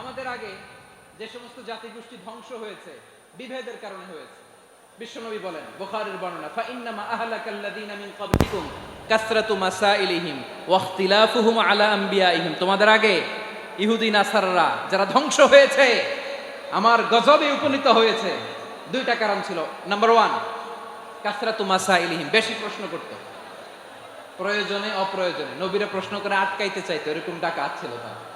আমাদের আগে যে সমস্ত জাতিগোষ্ঠী ধ্বংস হয়েছে, বিভেদের কারণে হয়েছে। বিশ্বনবী বলেন, বুখারীর বর্ণনা ফা ইন্নামা আহলাকাল্লাযীনা মিন ক্বাবলিকুম কাসরাতু মাসাইলিহিম ওয়া ইখতিলাফুহুম আলা তোমাদের আগে ইহুদি, নাসাররা যারা ধ্বংস হয়েছে, আমার গজবে উপনীত হয়েছে, দুইটা কারণ ছিল। নাম্বার ওয়ান কাসরাতু মাসাইলিহিম, বেশি প্রশ্ন করত। প্রয়োজনে, অপ্রয়োজনে। নবীরা প্রশ্ন করে আটকাইতে চাইতো, এরকম ডাকা ছিল তার।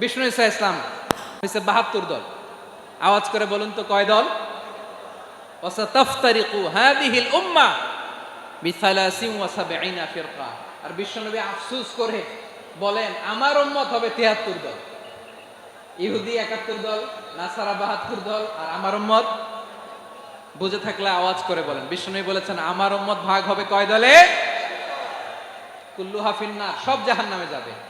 বিষ্ণু ইসা ইসলাম হয়েছে বাহাত্তর দল। আওয়াজ করে বলুন তো কয় দল? আর বিশ্বনবী আফসোস করে বলেন, আমার উম্মত হবে 73 দল। ইহুদি 71 দল, নাসারা 72 দল, আর আমার উম্মত? বুঝে থাকলে আওয়াজ করে বলেন। বিশ্বনবী বলেছেন, আমার উম্মত ভাগ হবে কয় দলে? কুল্লু হাফিন্না সব জাহান্নামে যাবে।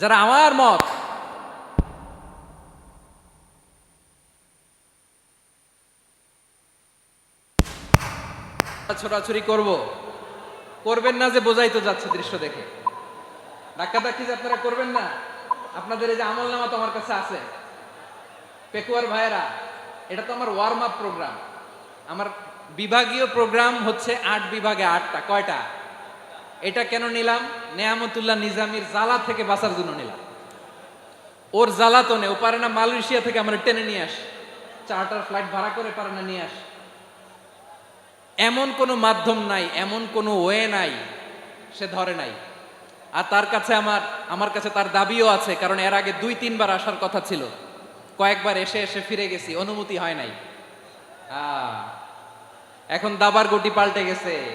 যারা আমার মত। ছোড়াছুরি করব। করবেন না যে বোঝাই তো যাচ্ছে দৃশ্য দেখে। ধাক্কা ধাক্কি যে আপনারা করবেন না, আপনাদের এই যে আমল নামা তো আমার কাছে আছে। পেকুয়ার ভাইয়েরা, এটা তো আমার ওয়ার্ম আপ প্রোগ্রাম আমার বিভাগীয় প্রোগ্রাম হচ্ছে আট বিভাগে আটটা, কয়টা? এটা কেন নিলাম? নেয়ামতুল্লাহ নিজামির জ্বালা থেকে বাঁচার জন্য নিলাম। ওর জ্বালা জ্বালাতনে ও পারে না মালয়েশিয়া থেকে আমরা টেনে নিয়ে আসি। চার্টার ফ্লাইট ভাড়া করে পারে না নিয়ে আসি। এমন কোনো মাধ্যম নাই, এমন কোনো ওয়ে নাই, সে ধরে নাই। আর তার কাছে আমার আমার কাছে তার দাবিও আছে, কারণ এর আগে দুই, তিনবার আসার কথা ছিল। কয়েকবার এসে এসে ফিরে গেছি, অনুমতি হয় নাই। এখন দাবার গুটি পাল্টে গেছে।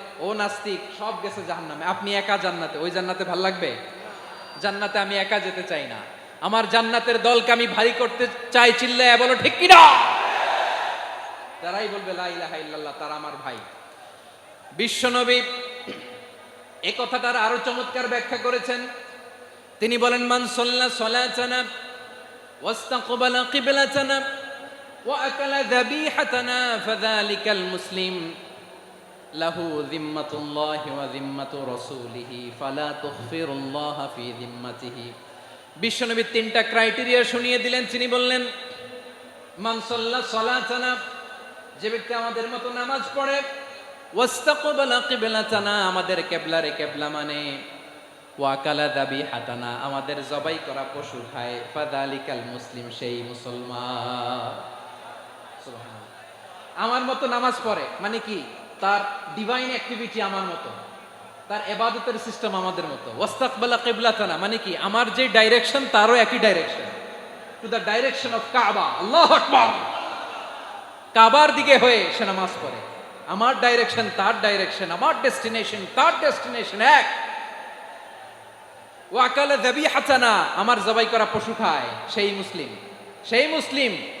ও নাস্তিক সব গেছে জাহান্নামে আপনি একা জান্নাতে ওই জান্নাতে ভাল লাগবে জান্নাতে আমি একা যেতে চাই না আমার জান্নাতের দলকে আমি ভারী করতে চাই চিল্লায় বলো ঠিক কি না যারাই বলবে লা ইলাহা ইল্লাল্লাহ তারা আমার ভাই বিশ্বনবী এই কথাটার আরো চমৎকার ব্যাখ্যা করেছেন তিনি বলেন মান সাল্লা সালাতানা واستقبل قبلتنا وأكل ذبيحتنا فذلك المسلم লাহু জিম্মাতুল্লাহি ওয়া জিম্মাতু রাসূলিহি, ফালা তুখফিরুল্লাহ ফি জিম্মাতিহি বিশ্বনবী তিনটা ক্রাইটেরিয়া শুনিয়ে দিলেন, তিনি বললেন, মান সাল্লা সালাতানা, যে ব্যক্তি আমাদের মতো নামাজ পড়ে, ওয়াস্তাকবালা কিবলাতানা, আমাদের কেবলারে কেবলা মানে ওয়াকালা দাবি হাতানা আমাদের জবাই করা পশু খায় ফাদালিকাল মুসলিম, সেই মুসলমান। আমার মতো নামাজ পড়ে মানে কি? তার ডিভাইন অ্যাক্টিভিটি আমার মতো। তার এবাদতের সিস্টেম আমাদের মতো। ওয়াস্তাকবালা কিবলাতানা মানে কি? আমার যে ডাইরেকশন তারও একই direction to the direction of Kaaba আল্লাহ আকবার! কাবার দিকে হয়ে সে নামাজ পড়ে। আমার ডাইরেকশন তার ডাইরেকশন আমার ডেস্টিনেশন তার ডেস্টিনেশন এক। ওয়াকালে দেবী হাসানা আমার জবাই করা পশু খায়। সেই মুসলিম। সেই মুসলিম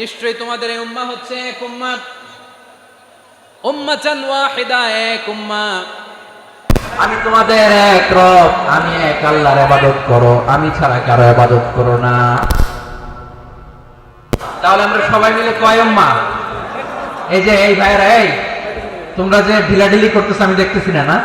নিশ্চয়ই তোমাদের এই উম্মাহ হচ্ছে এক উম্মাহ উম্মাতান ওয়াহিদা, এক উম্মাহ আমি তোমাদের এক রব, আমি এক আল্লাহর ইবাদত করো, আমি ছাড়া কারও ইবাদত করো না। তাহলে আমরা সবাই মিলে কয় উম্মা? এই যে, এই ভাইরা এই, তোমরা যে ঢিলাঢিলি করতেছো, আমি দেখতেছি না না?